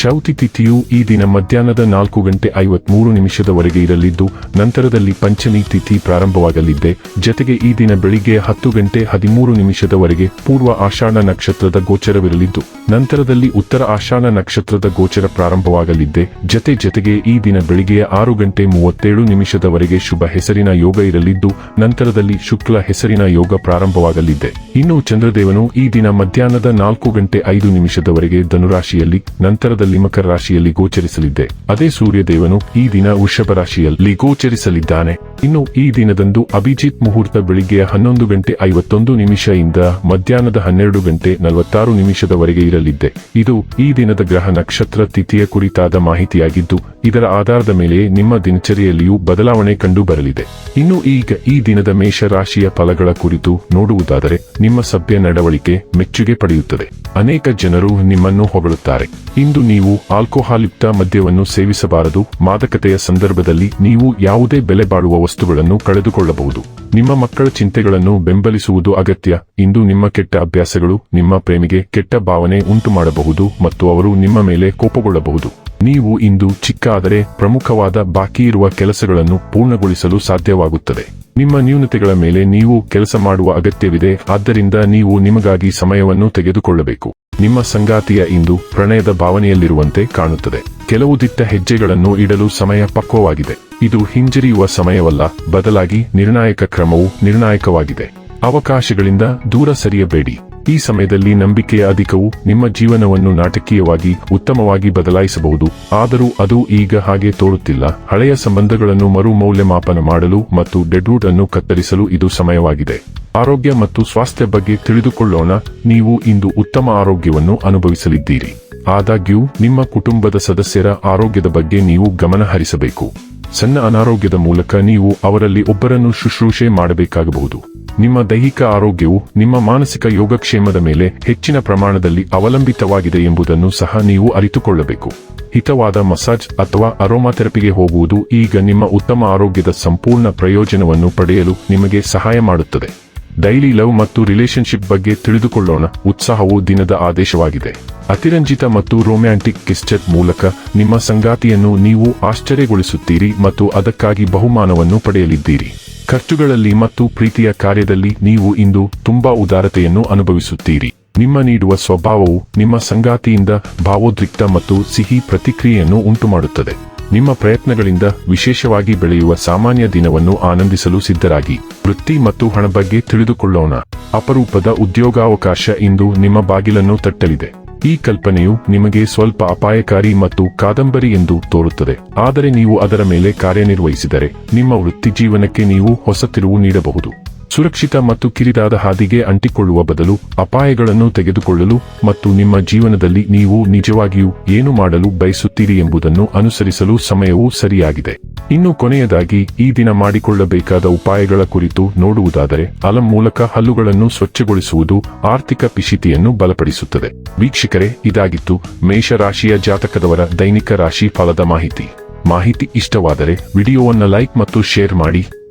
ಚೌತಿ ತಿಥಿಯು ಈ ದಿನ ಮಧ್ಯಾಹ್ನದ ನಾಲ್ಕು ಗಂಟೆ ಐವತ್ಮೂರು ನಿಮಿಷದವರೆಗೆ ಇರಲಿದ್ದು, ನಂತರದಲ್ಲಿ ಪಂಚಮಿ ತಿಥಿ ಪ್ರಾರಂಭವಾಗಲಿದ್ದೆ. ಜತೆಗೆ ಈ ದಿನ ಬೆಳಿಗ್ಗೆ ಹತ್ತು ಗಂಟೆ ಹದಿಮೂರು ನಿಮಿಷದವರೆಗೆ ಪೂರ್ವ ಆಷಾಢ ನಕ್ಷತ್ರದ ಗೋಚರವಿರಲಿದ್ದು, ನಂತರದಲ್ಲಿ ಉತ್ತರ ಆಷಾಢ ನಕ್ಷತ್ರದ ಗೋಚರ ಪ್ರಾರಂಭವಾಗಲಿದ್ದೆ. ಜತೆ ಜತೆಗೆ ಈ ದಿನ ಬೆಳಿಗ್ಗೆ ಆರು ಗಂಟೆ ಮೂವತ್ತೇಳು ನಿಮಿಷದವರೆಗೆ ಶುಭ ಹೆಸರಿನ ಯೋಗ ಇರಲಿದ್ದು, ನಂತರದಲ್ಲಿ ಶುಕ್ಲ ಹೆಸರಿನ ಯೋಗ ಪ್ರಾರಂಭವಾಗಲಿದೆ ಇನ್ನು ಚಂದ್ರದೇವನು ಈ ದಿನ ಮಧ್ಯಾಹ್ನದ ನಾಲ್ಕು ಗಂಟೆ ಐದು ನಿಮಿಷದವರೆಗೆ ಧನುರಾಶಿಯಲ್ಲಿ, ನಂತರದಲ್ಲಿ ಮಕರ ರಾಶಿಯಲ್ಲಿ ಗೋಚರಿಸಲಿದ್ದೆ. ಅದೇ ಸೂರ್ಯದೇವನು ಈ ದಿನ ವೃಷಭ ರಾಶಿಯಲ್ಲಿ ಗೋಚರಿಸಲಿದ್ದಾನೆ. ಇನ್ನು ಈ ದಿನದಂದು ಅಭಿಜಿತ್ ಮುಹೂರ್ತ ಬೆಳಿಗ್ಗೆ ಹನ್ನೊಂದು ಗಂಟೆ ಐವತ್ತೊಂದು ನಿಮಿಷದಿಂದ ಮಧ್ಯಾಹ್ನದ ಹನ್ನೆರಡು ಗಂಟೆ ನಲವತ್ತಾರು ನಿಮಿಷದವರೆಗೆ ಇರಲಿದ್ದೆ. ಇದು ಈ ದಿನದ ಗ್ರಹ ನಕ್ಷತ್ರ ತಿಥಿಯ ಕುರಿತಾದ ಮಾಹಿತಿಯಾಗಿದ್ದು, ಇದರ ಆಧಾರದ ಮೇಲೆ ನಿಮ್ಮ ದಿನಚರಿಯಲ್ಲಿಯೂ ಬದಲಾವಣೆ ಕಂಡು ಬರಲಿದೆ ಇನ್ನು ಈಗ ಈ ದಿನದ ಮೇಷ ರಾಶಿಯ ಫಲಗಳ ಕುರಿತು ನೋಡುವುದಾದರೆ ನಿಮ್ಮ ಸಭ್ಯ ನಡವಳಿಕೆ ಮೆಚ್ಚುಗೆ ಪಡೆಯುತ್ತದೆ. ಅನೇಕ ಜನರು ನಿಮ್ಮನ್ನು ಹೊಗಳುತ್ತಾರೆ. ಇಂದು ನೀವು ಆಲ್ಕೋಹಾಲ್ ಯುಕ್ತ ಮದ್ಯವನ್ನು ಸೇವಿಸಬಾರದು. ಮಾದಕತೆಯ ಸಂದರ್ಭದಲ್ಲಿ ನೀವು ಯಾವುದೇ ಬೆಲೆ ಬಾಳುವ ವಸ್ತುಗಳನ್ನು ಕಳೆದುಕೊಳ್ಳಬಹುದು. ನಿಮ್ಮ ಮಕ್ಕಳ ಚಿಂತೆಗಳನ್ನು ಬೆಂಬಲಿಸುವುದು ಅಗತ್ಯ. ಇಂದು ನಿಮ್ಮ ಕೆಟ್ಟ ಅಭ್ಯಾಸಗಳು, ನಿಮ್ಮ ಪ್ರೇಮಿಗೆ ಕೆಟ್ಟ ಭಾವನೆ ಉಂಟು ಮಾಡಬಹುದು ಮತ್ತು ಅವರು ನಿಮ್ಮ ಮೇಲೆ ಕೋಪಗೊಳ್ಳಬಹುದು. ನೀವು ಇಂದು ಚಿಕ್ಕ ಆದರೆ ಪ್ರಮುಖವಾದ ಬಾಕಿ ಇರುವ ಕೆಲಸಗಳನ್ನು ಪೂರ್ಣಗೊಳಿಸಲು ಸಾಧ್ಯವಾಗುತ್ತದೆ. ನಿಮ್ಮ ನ್ಯೂನತೆಗಳ ಮೇಲೆ ನೀವು ಕೆಲಸ ಮಾಡುವ ಅಗತ್ಯವಿದೆ, ಆದ್ದರಿಂದ ನೀವು ನಿಮಗಾಗಿ ಸಮಯವನ್ನು ತೆಗೆದುಕೊಳ್ಳಬೇಕು. ನಿಮ್ಮ ಸಂಗಾತಿಯ ಇಂದು ಪ್ರಣಯದ ಭಾವನೆಯಲ್ಲಿರುವಂತೆ ಕಾಣುತ್ತದೆ. ಕೆಲವು ದಿಟ್ಟ ಹೆಜ್ಜೆಗಳನ್ನು ಇಡಲು ಸಮಯ ಪಕ್ವವಾಗಿದೆ. ಇದು ಹಿಂಜರಿಯುವ ಸಮಯವಲ್ಲ, ಬದಲಾಗಿ ನಿರ್ಣಾಯಕ ಕ್ರಮವು ನಿರ್ಣಾಯಕವಾಗಿದೆ. ಅವಕಾಶಗಳಿಂದ ದೂರ ಸರಿಯಬೇಡಿ. ಈ ಸಮಯದಲ್ಲಿ ನಂಬಿಕೆಯ ಅಧಿಕವು ನಿಮ್ಮ ಜೀವನವನ್ನು ನಾಟಕೀಯವಾಗಿ, ಉತ್ತಮವಾಗಿ ಬದಲಾಯಿಸಬಹುದು. ಆದರೂ ಅದು ಈಗ ಹಾಗೆ ತೋರುತ್ತಿಲ್ಲ. ಹಳೆಯ ಸಂಬಂಧಗಳನ್ನು ಮರು ಮೌಲ್ಯಮಾಪನ ಮಾಡಲು ಮತ್ತು ಡೆಡ್ವುಡ್ ಅನ್ನು ಕತ್ತರಿಸಲು ಇದು ಸಮಯವಾಗಿದೆ. ಆರೋಗ್ಯ ಮತ್ತು ಸ್ವಾಸ್ಥ್ಯ ಬಗ್ಗೆ ತಿಳಿದುಕೊಳ್ಳೋಣ. ನೀವು ಇಂದು ಉತ್ತಮ ಆರೋಗ್ಯವನ್ನು ಅನುಭವಿಸಲಿದ್ದೀರಿ. ಆದಾಗ್ಯೂ, ನಿಮ್ಮ ಕುಟುಂಬದ ಸದಸ್ಯರ ಆರೋಗ್ಯದ ಬಗ್ಗೆ ನೀವು ಗಮನ ಹರಿಸಬೇಕು. ಸಣ್ಣ ಅನಾರೋಗ್ಯದ ಮೂಲಕ ನೀವು ಅವರಲ್ಲಿ ಒಬ್ಬರನ್ನು ಶುಶ್ರೂಷೆ ಮಾಡಬೇಕಾಗಬಹುದು. ನಿಮ್ಮ ದೈಹಿಕ ಆರೋಗ್ಯವು ನಿಮ್ಮ ಮಾನಸಿಕ ಯೋಗಕ್ಷೇಮದ ಮೇಲೆ ಹೆಚ್ಚಿನ ಪ್ರಮಾಣದಲ್ಲಿ ಅವಲಂಬಿತವಾಗಿದೆ ಎಂಬುದನ್ನು ಸಹ ನೀವು ಅರಿತುಕೊಳ್ಳಬೇಕು. ಹಿತವಾದ ಮಸಾಜ್ ಅಥವಾ ಅರೋಮಾಥೆರಪಿಗೆ ಹೋಗುವುದು ಈಗ ನಿಮ್ಮ ಉತ್ತಮ ಆರೋಗ್ಯದ ಸಂಪೂರ್ಣ ಪ್ರಯೋಜನವನ್ನು ಪಡೆಯಲು ನಿಮಗೆ ಸಹಾಯ ಮಾಡುತ್ತದೆ. ಡೈಲಿ ಲವ್ ಮತ್ತು ರಿಲೇಶನ್ಶಿಪ್ ಬಗ್ಗೆ ತಿಳಿದುಕೊಳ್ಳೋಣ. ಉತ್ಸಾಹವು ದಿನದ ಆದೇಶವಾಗಿದೆ. ಅತಿರಂಜಿತ ಮತ್ತು ರೊಮ್ಯಾಂಟಿಕ್ ಕಿಸ್ಚರ್ ಮೂಲಕ ನಿಮ್ಮ ಸಂಗಾತಿಯನ್ನು ನೀವು ಆಶ್ಚರ್ಯಗೊಳಿಸುತ್ತೀರಿ ಮತ್ತು ಅದಕ್ಕಾಗಿ ಬಹುಮಾನವನ್ನು ಪಡೆಯಲಿದ್ದೀರಿ. ಖರ್ಚುಗಳಲ್ಲಿ ಮತ್ತು ಪ್ರೀತಿಯ ಕಾರ್ಯದಲ್ಲಿ ನೀವು ಇಂದು ತುಂಬಾ ಉದಾರತೆಯನ್ನು ಅನುಭವಿಸುತ್ತೀರಿ. ನಿಮ್ಮ ನೀಡುವ ಸ್ವಭಾವವು ನಿಮ್ಮ ಸಂಗಾತಿಯಿಂದ ಭಾವೋದ್ರಿಕ್ತ ಮತ್ತು ಸಿಹಿ ಪ್ರತಿಕ್ರಿಯೆಯನ್ನು ಉಂಟುಮಾಡುತ್ತದೆ. ನಿಮ್ಮ ಪ್ರಯತ್ನಗಳಿಂದ ವಿಶೇಷವಾಗಿ ಬೆಳೆಯುವ ಸಾಮಾನ್ಯ ದಿನವನ್ನು ಆನಂದಿಸಲು ಸಿದ್ಧರಾಗಿ. ವೃತ್ತಿ ಮತ್ತು ಹಣ ಬಗ್ಗೆ ತಿಳಿದುಕೊಳ್ಳೋಣ. ಅಪರೂಪದ ಉದ್ಯೋಗಾವಕಾಶ ಇಂದು ನಿಮ್ಮ ಬಾಗಿಲನ್ನು ತಟ್ಟಲಿದೆ. ಈ ಕಲ್ಪನೆಯು ನಿಮಗೆ ಸ್ವಲ್ಪ ಅಪಾಯಕಾರಿ ಮತ್ತು ಕಾದಂಬರಿ ಎಂದು ತೋರುತ್ತದೆ. ಆದರೆ ನೀವು ಅದರ ಮೇಲೆ ಕಾರ್ಯನಿರ್ವಹಿಸಿದರೆ ನಿಮ್ಮ ವೃತ್ತಿ ಜೀವನಕ್ಕೆ ನೀವು ಹೊಸ ತಿರುವು ನೀಡಬಹುದು. ಸುರಕ್ಷಿತ ಮತ್ತು ಕಿರಿದಾದ ಹಾದಿಗೆ ಅಂಟಿಕೊಳ್ಳುವ ಬದಲು ಅಪಾಯಗಳನ್ನು ತೆಗೆದುಕೊಳ್ಳಲು ಮತ್ತು ನಿಮ್ಮ ಜೀವನದಲ್ಲಿ ನೀವು ನಿಜವಾಗಿಯೂ ಏನು ಮಾಡಲು ಬಯಸುತ್ತೀರಿ ಎಂಬುದನ್ನು ಅನುಸರಿಸಲು ಸಮಯವೂ ಸರಿಯಾಗಿದೆ. ಇನ್ನು ಕೊನೆಯದಾಗಿ, ಈ ದಿನ ಮಾಡಿಕೊಳ್ಳಬೇಕಾದ ಉಪಾಯಗಳ ಕುರಿತು ನೋಡುವುದಾದರೆ, ಅಲಂ ಮೂಲಕ ಹಲ್ಲುಗಳನ್ನು ಸ್ವಚ್ಛಗೊಳಿಸುವುದು ಆರ್ಥಿಕ ಪಿಶಿತಿಯನ್ನು ಬಲಪಡಿಸುತ್ತದೆ. ವೀಕ್ಷಕರೇ, ಇದಾಗಿತ್ತು ಮೇಷರಾಶಿಯ ಜಾತಕದವರ ದೈನಿಕ ರಾಶಿ ಫಲದ ಮಾಹಿತಿ. ಮಾಹಿತಿ ಇಷ್ಟವಾದರೆ ವಿಡಿಯೋವನ್ನು ಲೈಕ್ ಮತ್ತು ಶೇರ್ ಮಾಡಿ.